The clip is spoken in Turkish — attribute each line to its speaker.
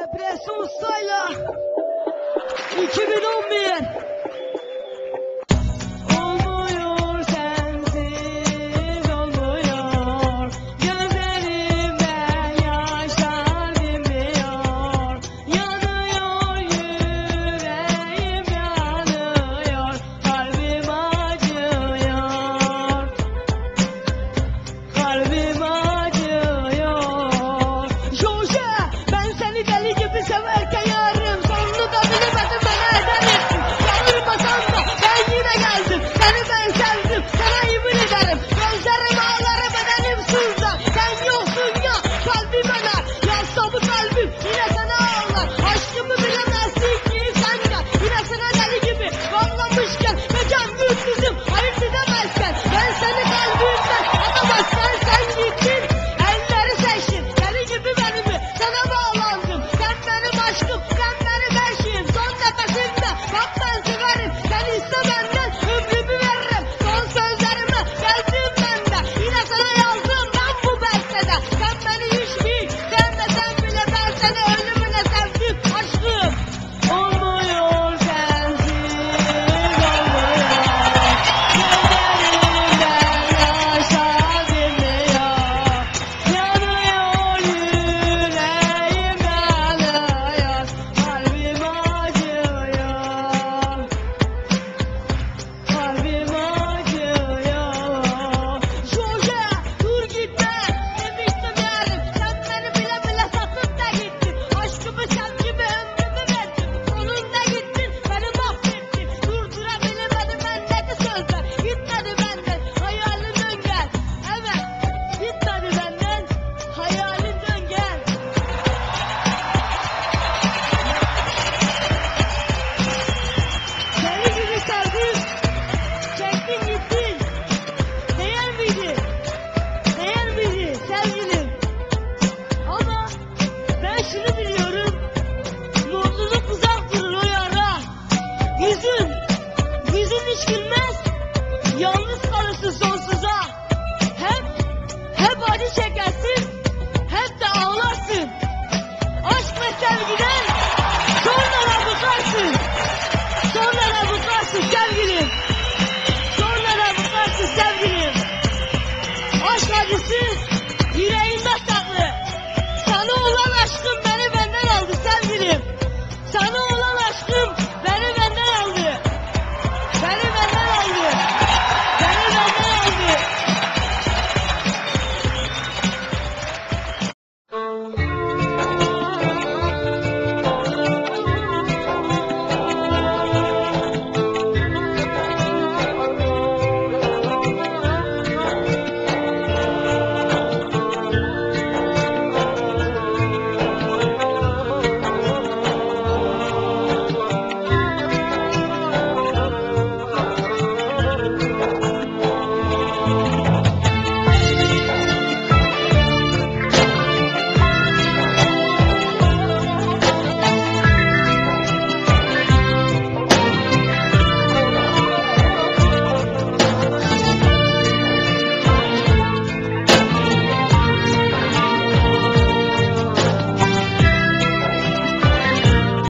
Speaker 1: Depresyon Usta'yla. 2011 şunu biliyorum. Mutluluk uzak durur o yara. Hüzün, hüzün hiç gülmez. Yalnız kalırsın sonsuza. Hep, hep acı çeker.